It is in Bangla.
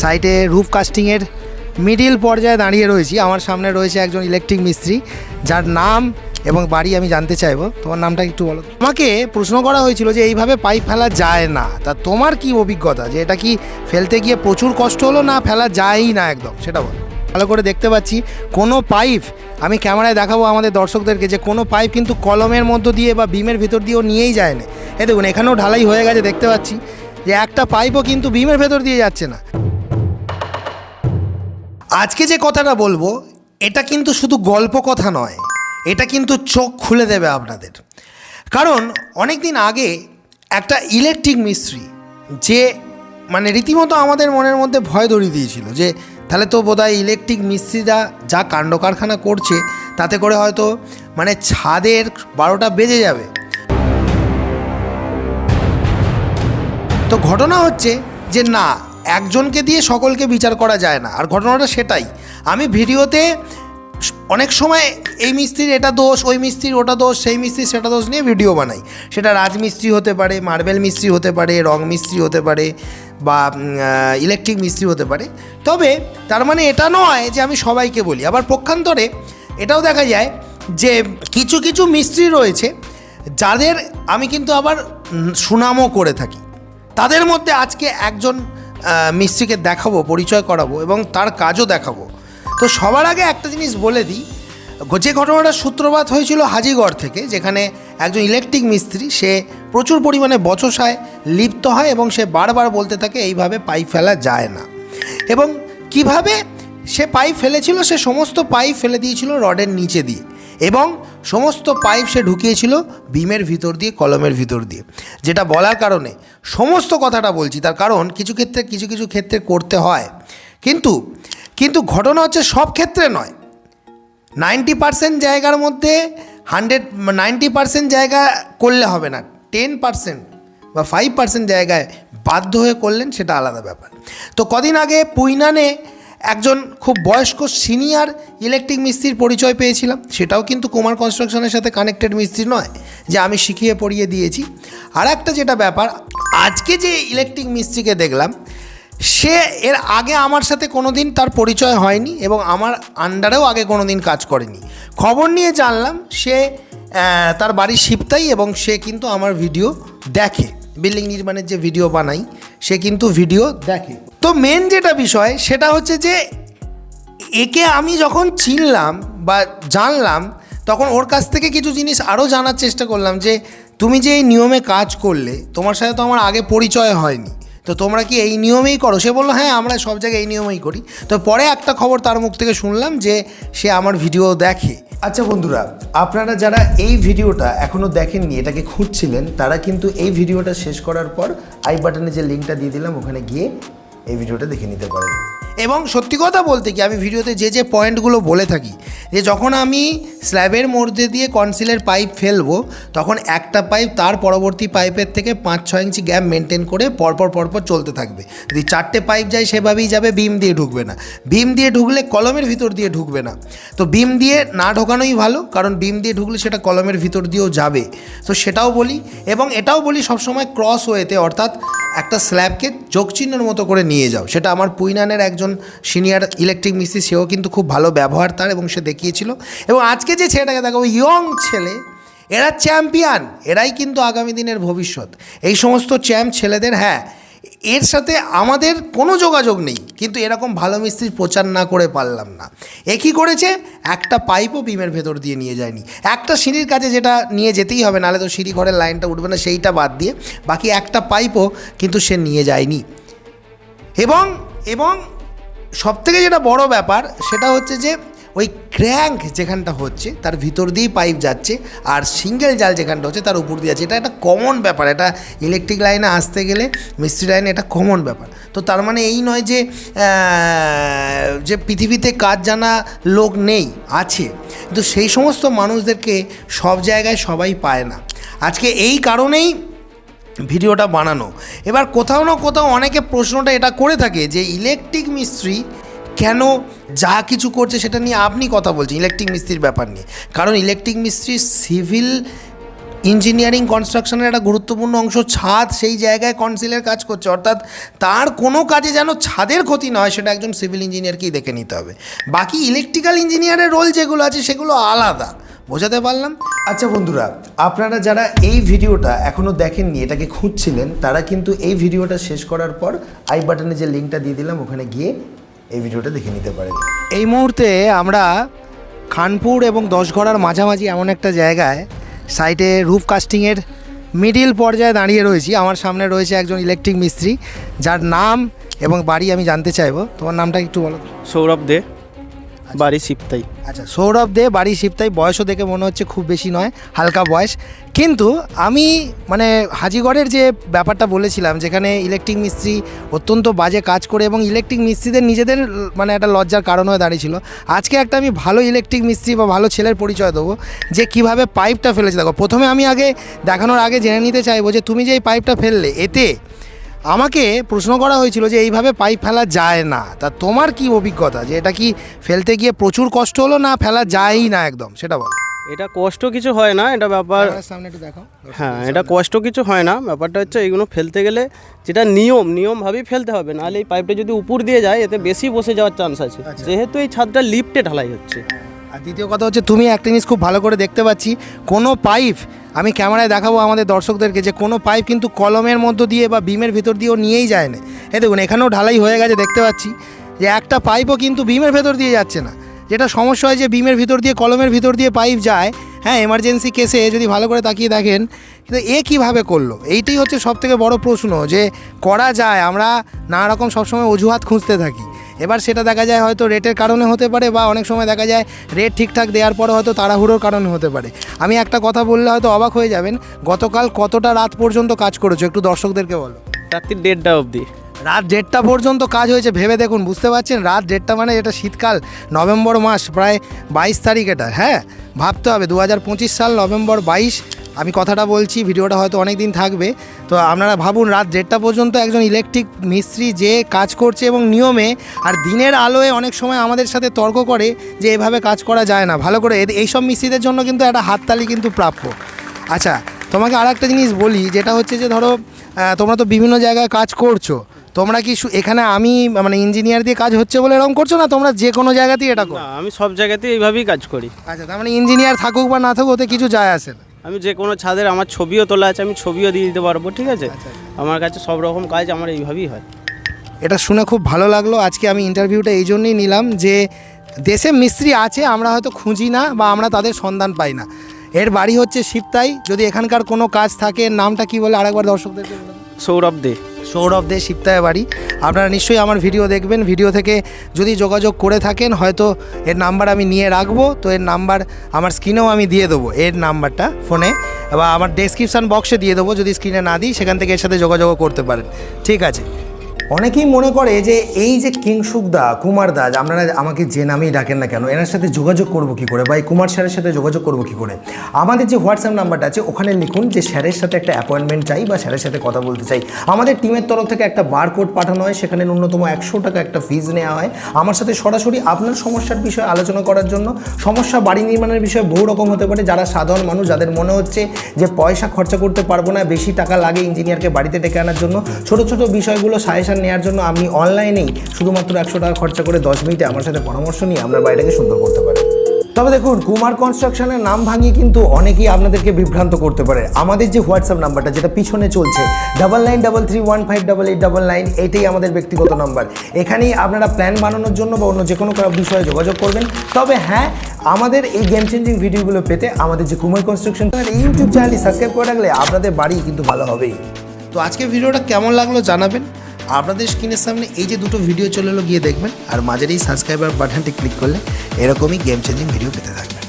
সাইটে রুফ কাস্টিংয়ের মিডিল পর্যায়ে দাঁড়িয়ে রয়েছি। আমার সামনে রয়েছে একজন ইলেকট্রিক মিস্ত্রি, যার নাম এবং বাড়ি আমি জানতে চাইব। তোমার নামটা একটু বলো। আমাকে প্রশ্ন করা হয়েছিল যে এইভাবে পাইপ ফেলা যায় না। তা তোমার কি অভিজ্ঞতা যে এটা কি ফেলতে গিয়ে প্রচুর কষ্ট হলো না ফেলা যায়ই না একদম? সেটা বলো। ভালো করে দেখতে পাচ্ছি, কোনো পাইপ আমি ক্যামেরায় দেখাবো আমাদের দর্শকদেরকে যে কোনো পাইপ কিন্তু কলমের মধ্য দিয়ে বা বিমের ভেতর দিয়েও নিয়েই যায় না। এ দেখুন, এখানেও ঢালাই হয়ে গেছে, দেখতে পাচ্ছি। যে একটা পাইপও কিন্তু বিমের ভেতর দিয়ে যাচ্ছে না। আজকে যে কথাটা বলব, এটা কিন্তু শুধু গল্প কথা নয়, এটা কিন্তু চোখ খুলে দেবে আপনাদের। কারণ অনেক দিন আগে একটা ইলেকট্রিক মিস্ত্রি, যে মানে রীতিমতো আমাদের মনের মধ্যে ভয় ধরিয়ে দিয়েছিল যে, তাহলে তো বোধহয় ইলেকট্রিক মিস্ত্রিরা যা কাণ্ড কারখানা করছে, তাতে করে হয়তো মানে ছাদের বারোটা বেজে যাবে। তো ঘটনা হচ্ছে যে না একজনকে দিয়ে সকলকে বিচার করা যায় না। আর ঘটনাটা সেটাই। আমি ভিডিওতে অনেক সময় এই মিস্ত্রির এটা দোষ, ওই মিস্ত্রির ওটা দোষ, সেই মিস্ত্রির সেটা দোষ নিয়ে ভিডিও বানাই। সেটা রাজমিস্ত্রি হতে পারে, মার্বেল মিস্ত্রি হতে পারে, রং মিস্ত্রি হতে পারে বা ইলেকট্রিক মিস্ত্রি হতে পারে। তবে তার মানে এটা নয় যে আমি সবাইকে বলি। আবার পক্ষান্তরে এটাও দেখা যায় যে কিছু কিছু মিস্ত্রি রয়েছে যাদের আমি কিন্তু আবার সুনামও করে থাকি। তাদের মধ্যে আজকে একজন মিস্ত্রিকে দেখাবো, পরিচয় করাবো এবং তার কাজও দেখাবো। তো সবার আগে একটা জিনিস বলে দিই, যে ঘটনাটা সূত্রপাত হয়েছিল হাজিগড় থেকে, যেখানে একজন ইলেকট্রিক মিস্ত্রি, সে প্রচুর পরিমাণে বচসায় লিপ্ত হয় এবং সে বারবার বলতে থাকে, এইভাবে পাইপ ফেলা যায় না। এবং কীভাবে সে পাইপ ফেলেছিল, সে সমস্ত পাইপ ফেলে দিয়েছিল রডের নিচে দিয়ে। এবং সমস্ত পাইপ সে ঢুকিয়েছিল বিমের ভিতর দিয়ে, কলমের ভিতর দিয়ে। যেটা বলার কারণে সমস্ত কথাটা বলছি, তার কারণ কিছু ক্ষেত্রে, কিছু কিছু ক্ষেত্রে করতে হয়। কিন্তু কিন্তু ঘটনা হচ্ছে সব ক্ষেত্রে নয়। নাইনটি পার্সেন্ট জায়গার মধ্যে হান্ড্রেড, নাইনটি পার্সেন্ট জায়গা করলে হবে না। টেন পার্সেন্ট বা ফাইভ পার্সেন্ট জায়গায় বাধ্য হয়ে করলেন, সেটা আলাদা ব্যাপার। তো কদিন আগে পুইনানে একজন খুব বয়স্ক সিনিয়র ইলেকট্রিক মিস্ত্রির পরিচয় পেয়েছিলাম। সেটাও কিন্তু কুমার কনস্ট্রাকশনের সাথে কানেক্টেড মিস্ত্রি নয়, যে আমি শিখিয়ে পড়িয়ে দিয়েছি। আর একটা যেটা ব্যাপার, আজকে যে ইলেকট্রিক মিস্ত্রিকে দেখলাম, সে এর আগে আমার সাথে কোনো দিন তার পরিচয় হয়নি এবং আমার আন্ডারেও আগে কোনো দিন কাজ করেনি। খবর নিয়ে জানলাম, সে তার বাড়ির শিবতাই এবং সে কিন্তু আমার ভিডিও দেখে। বিল্ডিং নির্মাণের যে ভিডিও বানাই, সে কিন্তু ভিডিও দেখে। তো মেন যেটা বিষয়, সেটা হচ্ছে যে, একে আমি যখন চিনলাম বা জানলাম, তখন ওর কাছ থেকে কিছু জিনিস আরও জানার চেষ্টা করলাম যে, তুমি যে এই নিয়মে কাজ করলে, তোমার সাথে তো আমার আগে পরিচয় হয়নি। তো তোমরা কি এই নিয়মেই করো? সে বলল হ্যাঁ আমরা সব জায়গায় এই নিয়মেই করি। তো পরে একটা খবর তার মুখ থেকে শুনলাম যে, সে আমার ভিডিও দেখে। আচ্ছা বন্ধুরা, আপনারা যারা এই ভিডিওটা এখনও দেখেননি, এটাকে খুঁজছিলেন, তারা কিন্তু এই ভিডিওটা শেষ করার পর আই বাটনে যে লিঙ্কটা দিয়ে দিলাম, ওখানে গিয়ে এই ভিডিওটা দেখে নিতে পারেন। এবং সত্যি কথা বলতে কি, আমি ভিডিওতে যে যে পয়েন্টগুলো বলে থাকি, যে যখন আমি স্ল্যাবের মধ্যে দিয়ে কনসিলের পাইপ ফেলব, তখন একটা পাইপ তার পরবর্তী পাইপের থেকে পাঁচ, ছয় ইঞ্চি গ্যাপ মেনটেন করে পরপর পরপর চলতে থাকবে। যদি চারটে পাইপ যায়, সেভাবেই যাবে, বিম দিয়ে ঢুকবে না। বিম দিয়ে ঢুকলে কলমের ভিতর দিয়ে ঢুকবে না। তো বিম দিয়ে না ঢোকানোই ভালো, কারণ বিম দিয়ে ঢুকলে সেটা কলমের ভিতর দিয়েও যাবে। তো সেটাও বলি, এবং এটাও বলি সবসময় ক্রস ওয়েতে অর্থাৎ একটা স্ল্যাবকে যোগচিহ্নের মতো করে নিয়ে যাও। সেটা আমার পুইনানের একজন সিনিয়র ইলেকট্রিক মিস্ত্রি, সেও কিন্তু খুব ভালো ব্যবহার তার এবং সে দেখিয়েছিল। এবং আজকে যে ছেলেটাকে দেখাবো ইয়ং ছেলে, এরা চ্যাম্পিয়ন এরাই কিন্তু আগামী দিনের ভবিষ্যৎ। এই সমস্ত চ্যাম্প ছেলেদের হ্যাঁ এর সাথে আমাদের কোনো যোগাযোগ নেই, কিন্তু এরকম ভালো মিস্ত্রির প্রচার না করে পারলাম না। এ কী করেছে? একটা পাইপও বিমের ভেতর দিয়ে নিয়ে যায়নি। একটা সিঁড়ির কাছে যেটা নিয়ে যেতেই হবে, নাহলে তো সিঁড়ি ঘরের লাইনটা উঠবে না, সেইটা বাদ দিয়ে বাকি একটা পাইপও কিন্তু সে নিয়ে যায়নি। এবং এবং সবথেকে যেটা বড় ব্যাপার সেটা হচ্ছে যে ওই ক্র্যাঙ্ক যেখানটা হচ্ছে, তার ভিতর দিয়েই পাইপ যাচ্ছে আর সিঙ্গেল জাল যেখানটা হচ্ছে তার উপর দিয়ে যাচ্ছে। এটা একটা কমন ব্যাপার, এটা ইলেকট্রিক লাইনে আসতে গেলে মিস্ত্রি লাইনে এটা কমন ব্যাপার। তো তার মানে এই নয় যে যে পৃথিবীতে কাজ জানা লোক নেই, আছে। কিন্তু সেই সমস্ত মানুষদেরকে সব জায়গায় সবাই পায় না। আজকে এই কারণেই ভিডিওটা বানানো। এবার কোথাও না কোথাও অনেকে প্রশ্নটা এটা করে থাকে যে, ইলেকট্রিক মিস্ত্রি কেন যা কিছু করছে সেটা নিয়ে আপনি কথা বলছেন, ইলেকট্রিক মিস্ত্রির ব্যাপার নিয়ে? কারণ ইলেকট্রিক মিস্ত্রি সিভিল ইঞ্জিনিয়ারিং কনস্ট্রাকশনের একটা গুরুত্বপূর্ণ অংশ, ছাদ সেই জায়গায় কনসিলের কাজ করছে। অর্থাৎ তার কোনো কাজে যেন ছাদের ক্ষতি না হয়, সেটা একজন সিভিল ইঞ্জিনিয়ারকেই দেখে নিতে হবে। বাকি ইলেকট্রিক্যাল ইঞ্জিনিয়ারের রোল যেগুলো আছে, সেগুলো আলাদা। বোঝাতে পারলাম? আচ্ছা বন্ধুরা আপনারা যারা এই ভিডিওটা এখনও দেখেননি এটাকে খুঁজছিলেন তারা কিন্তু এই ভিডিওটা শেষ করার পর আই বাটনে যে লিঙ্কটা দিয়ে দিলাম ওখানে গিয়ে এই ভিডিওটা দেখে নিতে পারেন। এই মুহূর্তে আমরা খানপুর এবং দশগড়ার মাঝামাঝি এমন একটা জায়গায় সাইটে রুফ কাস্টিংয়ের মিডিল পর্যায়ে দাঁড়িয়ে রয়েছি। আমার সামনে রয়েছে একজন ইলেকট্রিক মিস্ত্রি যার নাম এবং বাড়ি আমি জানতে চাইব। তোমার নামটা একটু বলো। সৌরভ দে। বাড়ি সিপ্তাই আচ্ছা সৌরভ দে বাড়ি শিবতাই বয়সও দেখে মনে হচ্ছে খুব বেশি নয় হালকা বয়স। কিন্তু আমি মানে হাজিগড়ের যে ব্যাপারটা বলেছিলাম যেখানে ইলেকট্রিক মিস্ত্রি অত্যন্ত বাজে কাজ করে এবং ইলেকট্রিক মিস্ত্রিদের নিজেদের মানে একটা লজ্জার কারণ হয়ে দাঁড়িয়েছিল। আজকে একটা আমি ভালো ইলেকট্রিক মিস্ত্রি বা ভালো ছেলের পরিচয় দেবো যে কীভাবে পাইপটা ফেলেছে। দেখো প্রথমে আমি আগে দেখানোর আগে জেনে নিতে চাইব যে তুমি যে এই পাইপটা ফেললে এতে আমাকে প্রশ্ন করা হয়েছিল যে এইভাবে পাইপ ফেলা যায় না। তা তোমার কি অভিজ্ঞতা যে এটা কি ফেলতে গিয়ে প্রচুর কষ্ট হলো না ফেলা যায়ই না একদম? সেটা বলো। এটা কষ্ট কিছু হয় না এটা ব্যাপার সামনে একটু দেখো। হ্যাঁ এটা কষ্ট কিছু হয় না ব্যাপারটা হচ্ছে এইগুলো ফেলতে গেলে যেটা নিয়ম নিয়মভাবেই ফেলতে হবে। নাহলে এই পাইপটা যদি উপর দিয়ে যায় এতে বেশি বসে যাওয়ার চান্স আছে। আচ্ছা। যেহেতু এই ছাদটা লিফটে ঢালাই হচ্ছে। আর দ্বিতীয় কথা হচ্ছে তুমি একটা জিনিস খুব ভালো করে দেখতে পাচ্ছি কোনো পাইপ আমি ক্যামেরায় দেখাবো আমাদের দর্শকদেরকে যে কোনো পাইপ কিন্তু কলমের মধ্য দিয়ে বা বিমের ভিতর দিয়েও নিয়েই যায় না। এ দেখুন, এখানেও ঢালাই হয়ে গেছে, দেখতে পাচ্ছি। যে একটা পাইপও কিন্তু বিমের ভেতর দিয়ে যাচ্ছে না। যেটা সমস্যা হয় যে বিমের ভিতর দিয়ে, কলমের ভিতর দিয়ে পাইপ যায় হ্যাঁ এমার্জেন্সি কেসে যদি ভালো করে তাকিয়ে দেখেন, কিন্তু এ কীভাবে করল? এইটাই হচ্ছে সবথেকে বড় প্রশ্ন যে করা যায়, আমরা নানা রকম সবসময় অজুহাত খুঁজতে থাকি। এবার সেটা দেখা যায় হয়তো রেটের কারণে হতে পারে বা অনেক সময় দেখা যায় রেট ঠিকঠাক দেওয়ার পরে হয়তো তাড়াহুড়োর কারণে হতে পারে। আমি একটা কথা বললে হয়তো অবাক হয়ে যাবেন গতকাল কতটা রাত পর্যন্ত কাজ করেছ একটু দর্শকদেরকে বলো? রাত্রি দেড়টা অবধি। রাত দেড়টা পর্যন্ত কাজ হয়েছে ভেবে দেখুন বুঝতে পারছেন? রাত দেড়টা মানে এটা শীতকাল নভেম্বর মাস প্রায় বাইশ তারিখ এটা হ্যাঁ? ভাবতে হবে দু হাজার পঁচিশ সাল নভেম্বর বাইশ আমি কথাটা বলছি ভিডিওটা হয়তো অনেক দিন থাকবে। তো আপনারা ভাবুন রাত দেড়টা পর্যন্ত একজন ইলেকট্রিক মিস্ত্রি যে কাজ করছে এবং নিয়মে আর দিনের আলোয় অনেক সময় আমাদের সাথে তর্ক করে যে এভাবে কাজ করা যায় না। ভালো করে এইসব মিস্ত্রিদের জন্য কিন্তু একটা হাততালি কিন্তু প্রাপ্য। আচ্ছা তোমাকে আর একটা জিনিস বলি যেটা হচ্ছে যে ধরো তোমরা তো বিভিন্ন জায়গায় কাজ করছ। তোমরা কি এখানে আমি মানে ইঞ্জিনিয়ার দিয়ে কাজ হচ্ছে বলে এরকম করছ না তোমরা যে কোনো জায়গাতেই এটা করো? আমি সব জায়গাতেই এইভাবেই কাজ করি। আচ্ছা তার মানে ইঞ্জিনিয়ার থাকুক বা না থাকুক ওতে কিছু যায় আসে না। আমি যে কোনো ছাদের আমার ছবিও তোলা আছে আমি ছবিও দিয়ে দিতে পারব ঠিক আছে? আমার কাছে সব রকম কাজ আমার এইভাবেই হয়। এটা শুনে খুব ভালো লাগল। আজকে আমি ইন্টারভিউটা এই জন্যই নিলাম যে দেশে মিস্ত্রি আছে আমরা হয়তো খুঁজি না বা আমরা তাদের সন্ধান পাই না। এর বাড়ি হচ্ছে শিবতাই। যদি এখানকার কোনো কাজ থাকে এর নামটা কি বলে আরেকবার দাও। সৌরভ দে। সৌরভ দে শিবতায় বাড়ি। আপনারা নিশ্চয়ই আমার ভিডিও দেখবেন। ভিডিও থেকে যদি যোগাযোগ করে থাকেন, হয়তো এর নাম্বার আমি নিয়ে রাখব। তো এর নাম্বার আমার স্ক্রিনেও আমি দিয়ে দেবো, এর নাম্বারটা ফোনে। বা আমার ডেসক্রিপশান বক্সে দিয়ে দেবো। যদি স্ক্রিনে না দিই, সেখান থেকে এর সাথে যোগাযোগও করতে পারেন। ঠিক আছে। অনেকেই মনে করে যে এই যে কিংসুক দা কুমার দা আপনারা আমাকে যে নামেই ডাকেন না কেন, এনার সাথে যোগাযোগ করব কি করে? বা এই কুমার স্যারের সাথে যোগাযোগ করব কি করে? আমাদের যে হোয়াটসঅ্যাপ নাম্বারটা আছে, ওখানে লিখুন যে স্যারের সাথে একটা অ্যাপয়েন্টমেন্ট চাই বা স্যারের সাথে কথা বলতে চাই। আমাদের টিমের তরফ থেকে একটা বারকোড পাঠানো হয়, সেখানে ন্যূনতম একশো টাকা একটা ফিজ নেওয়া হয়। আমার সাথে সরাসরি আপনার সমস্যার বিষয়ে আলোচনা করার জন্য, সমস্যা বাড়ি নির্মাণের বিষয়ে বহু রকম হতে পারে, যারা সাধারণ মানুষ, যাদের মনে হচ্ছে যে পয়সা খরচা করতে পারব না, বেশি টাকা লাগে ইঞ্জিনিয়ারকে বাড়িতে ডেকে আনার জন্য। ছোটো ছোটো বিষয়গুলো সাজেশন নেওয়ার জন্য আপনি অনলাইনেই শুধুমাত্র একশো টাকা খরচা করে দশ মিনিটে আমার সাথে পরামর্শ নিয়ে আপনার বাড়িটাকে সুন্দর করতে পারেন তবে দেখুন, কুমার কনস্ট্রাকশনের নাম ভাঙিয়ে কিন্তু অনেকেই আপনাদেরকে বিভ্রান্ত করতে পারে। আমাদের যে হোয়াটসঅ্যাপ নাম্বারটা, যেটা পিছনে চলছে double nine double three one five double eight double nine এটাই আমাদের ব্যক্তিগত নাম্বার। এখানেই আপনারা প্ল্যান বানানোর জন্য বা অন্য যে কোনো বিষয়ে যোগাযোগ করবেন। তবে হ্যাঁ আমাদের এই গেম চেঞ্জিং ভিডিওগুলো পেতে আমাদের যে কুমার কনস্ট্রাকশন ইউটিউব চ্যানেলটি সাবস্ক্রাইব করে রাখলে আপনাদের বাড়ি কিন্তু ভালো হবেই। তো আজকে ভিডিওটা কেমন লাগল জানাবেন। আপনাদের স্ক্রিনের সামনে এই যে দুটো ভিডিও চলে এলো, গিয়ে দেখবেন। আর মাঝের এই সাবস্ক্রাইবার বাটনটি ক্লিক করলে এরকমই গেম চেঞ্জিং ভিডিও পেতে থাকবেন।